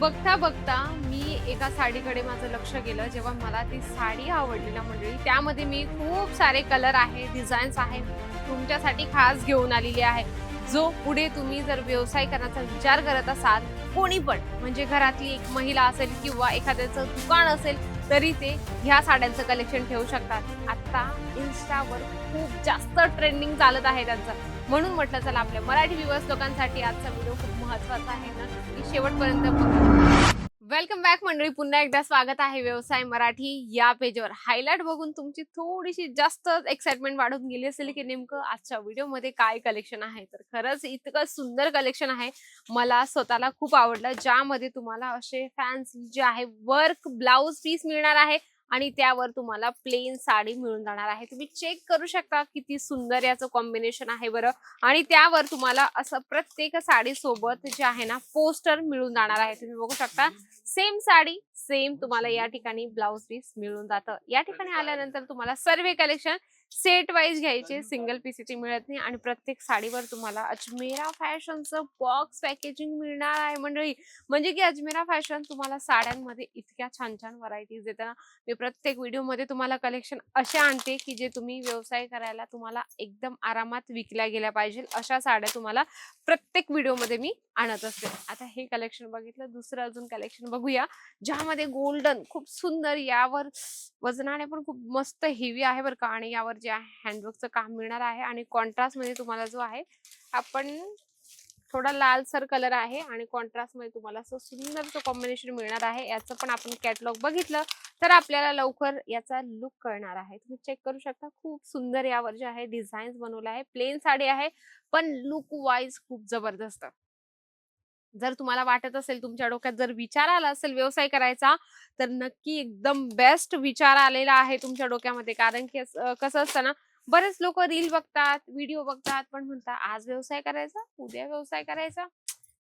बघता बघता मी एका साडीकडे माझं लक्ष गेलं जेव्हा मला ती साडी आवडली ना मंडळी त्यामध्ये मी खूप सारे कलर आहे डिझाईन्स आहे तुमच्यासाठी खास घेऊन आलेली आहे. जो पुढे तुम्ही जर व्यवसाय करण्याचा विचार करत असाल कोणी पण म्हणजे घरातली एक महिला असेल किंवा एखाद्याचं दुकान असेल तरी ते ह्या साड्यांचं कलेक्शन ठेवू शकतात. आत्ता इन्स्टावर खूप जास्त ट्रेंडिंग चालत आहे त्यांचं. म्हणून म्हटलं चला आपल्या मराठी विवर्स लोकांसाठी आजचा व्हिडिओ खूप महत्त्वाचा आहे ना? की शेवटपर्यंत वेलकम बॅक मंडळी. पुन्हा एकदा स्वागत आहे व्यवसाय मराठी या पेजवर हायलाइट बघून तुमची थोडीशी जास्त एक्साइटमेंट वाढून गेली असेल की नेमकं आजच्या व्हिडिओमध्ये काय कलेक्शन आहे? तर खरंच इतकं सुंदर कलेक्शन आहे. मला स्वतःला खूप आवडलं. ज्यामध्ये तुम्हाला असे फॅन्सी जे आहे वर्क ब्लाउज पीस मिळणार आहे. आणि त्यावर तुम्हाला प्लेन साडी मिळून जाणार आहे. तुम्ही चेक करू शकता किती सुंदर याचं कॉम्बिनेशन आहे बरं. आणि त्यावर तुम्हाला असं प्रत्येक साडी सोबत जे आहे ना पोस्टर मिळून जाणार आहे. तुम्ही बघू शकता सेम साडी सेम तुम्हाला या ठिकाणी ब्लाउज पीस मिळून जातं. या ठिकाणी आल्यानंतर तुम्हाला सर्व कलेक्शन सेट वाईज घ्यायचे सिंगल पीस इथे मिळत नाही आणि प्रत्येक साडीवर तुम्हाला अजमेरा फॅशनचं बॉक्स पॅकेजिंग मिळणार आहे मंडळी. म्हणजे की अजमेरा फॅशन तुम्हाला साड्यांमध्ये इतक्या छान छान व्हरायटीज देताना मी प्रत्येक व्हिडिओमध्ये तुम्हाला कलेक्शन असे आणते की जे तुम्ही व्यवसाय करायला तुम्हाला एकदम आरामात विकल्या गेल्या पाहिजे अशा साड्या तुम्हाला प्रत्येक व्हिडिओमध्ये मी आणत असते. आता हे कलेक्शन बघितलं दुसरं अजून कलेक्शन बघूया ज्यामध्ये गोल्डन खूप सुंदर यावर वजनाने पण खूप मस्त हेवी आहे बरं का आणि यावर जे हँडवर्कचं काम मिळणार आहे आणि कॉन्ट्रास्टमध्ये तुम्हाला जो आहे आपण थोडा लालसर कलर आहे आणि कॉन्ट्रास्टमध्ये तुम्हाला असं सुंदरचं कॉम्बिनेशन मिळणार आहे याचं पण आपण कॅटलॉग बघितलं तर आपल्याला लवकर याचा लुक कळणार आहे. तुम्ही चेक करू शकता खूप सुंदर यावर जे आहे डिझाईन्स बनवलं आहे. प्लेन साडी आहे पण लुक वाईज खूप जबरदस्त. जर तुम्हाला वाटत असेल तुमच्या डोक्यात जर विचार आला असेल व्यवसाय करायचा तर नक्की एकदम बेस्ट विचार आलेला आहे तुमच्या डोक्यामध्ये. कारण की कसं असतं ना बरेच लोक रील बघतात व्हिडिओ बघतात पण म्हणतात आज व्यवसाय करायचा? उद्या व्यवसाय करायचा?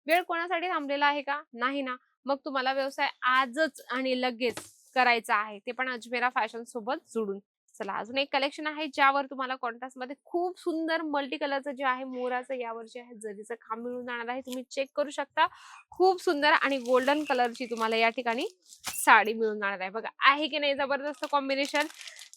वेळ कोणासाठी थांबलेला आहे का? नाही ना. मग तुम्हाला व्यवसाय आजच आणि लगेच करायचा आहे. ते पण अजमेरा फॅशन सोबत जोडून चला अजून एक कलेक्शन आहे ज्यावर तुम्हाला कॉन्ट्रास्टमध्ये खूप सुंदर मल्टी कलरचं जे आहे मोराचं यावर जे आहे जरीचं खांब मिळून जाणार आहे तुम्ही चेक करू शकता. खूप सुंदर आणि गोल्डन कलरची तुम्हाला या ठिकाणी साडी मिळून जाणार आहे. बघा आहे की नाही जबरदस्त कॉम्बिनेशन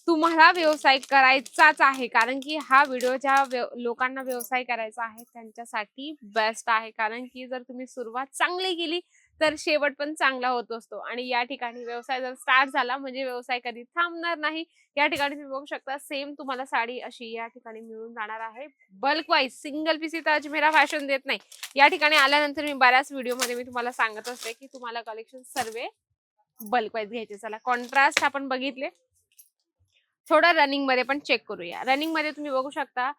तुम्हाला व्यवसाय करायचाच आहे कारण की हा व्हिडिओ ज्या लोकांना व्यवसाय करायचा आहे त्यांच्यासाठी बेस्ट आहे. कारण की जर तुम्ही सुरुवात चांगली केली तर शेवट पण चांगला होत असतो. आणि या ठिकाणी व्यवसाय जर स्टार्ट झाला म्हणजे व्यवसाय कधी थांबणार नाही. या ठिकाणी तुम्ही बघू शकता सेम तुम्हाला साडी अशी या ठिकाणी मिळून जाणार आहे. बल्क वाईज सिंगल पीस इथं अजमेरा फॅशन देत नाही. या ठिकाणी आल्यानंतर मी बऱ्याच व्हिडिओमध्ये मी तुम्हाला सांगत असते की तुम्हाला कलेक्शन सर्व बल्क वाईज घ्यायचे. चला कॉन्ट्रास्ट आपण बघितले. थोडं रनिंगमध्ये पण चेक करूया. रनिंगमध्ये तुम्ही बघू शकता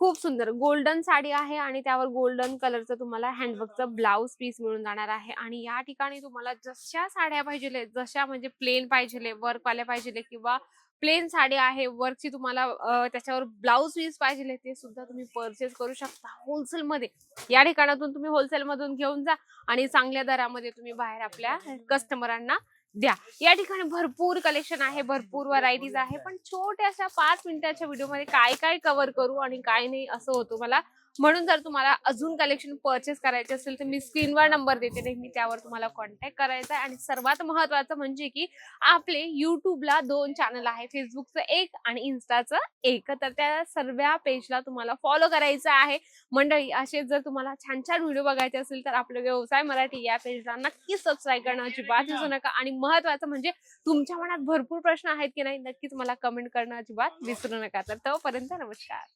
खूप सुंदर. गोल्डन साडी आहे आणि त्यावर गोल्डन कलरचं तुम्हाला हँडवर्कचं ब्लाउज पीस मिळून जाणार आहे. आणि या ठिकाणी तुम्हाला जशा साड्या पाहिजे जशा म्हणजे प्लेन पाहिजे वर्क वाल्या पाहिजे किंवा प्लेन साडी आहे वर्कची तुम्हाला त्याच्यावर ब्लाउज पीस पाहिजे ते सुद्धा तुम्ही परचेस करू शकता होलसेल मध्ये. या ठिकाणातून तुम्ही होलसेल मधून घेऊन जा आणि चांगल्या दरामध्ये तुम्ही बाहेर आपल्या कस्टमरांना द्या. या ठिकाणी भरपूर कलेक्शन आहे भरपूर व्हरायटीज आहे. पण छोट्याशा पाच मिनिटाच्या व्हिडिओमध्ये काय काय कव्हर करू आणि काय नाही असं होतं मला. म्हणून जर तुम्हाला अजून कलेक्शन परचेस करायचे असेल तर मी स्क्रीनवर नंबर देते. नेहमी त्यावर तुम्हाला कॉन्टॅक्ट करायचा आहे. आणि सर्वात महत्वाचं म्हणजे की आपले युट्यूबला दोन चॅनल आहे. फेसबुकचं एक आणि इन्स्टाचं एक. तर त्या सर्व पेजला तुम्हाला फॉलो करायचं आहे. मंडळी असे जर तुम्हाला छान छान व्हिडिओ बघायचे असेल तर आपलं व्यवसाय मराठी या पेजला नक्की सबस्क्राईब करणं अजिबात विसरू नका. आणि महत्वाचं म्हणजे तुमच्या मनात भरपूर प्रश्न आहेत की नाही नक्कीच मला कमेंट करणं अजिबात विसरू नका. तर तोपर्यंत नमस्कार.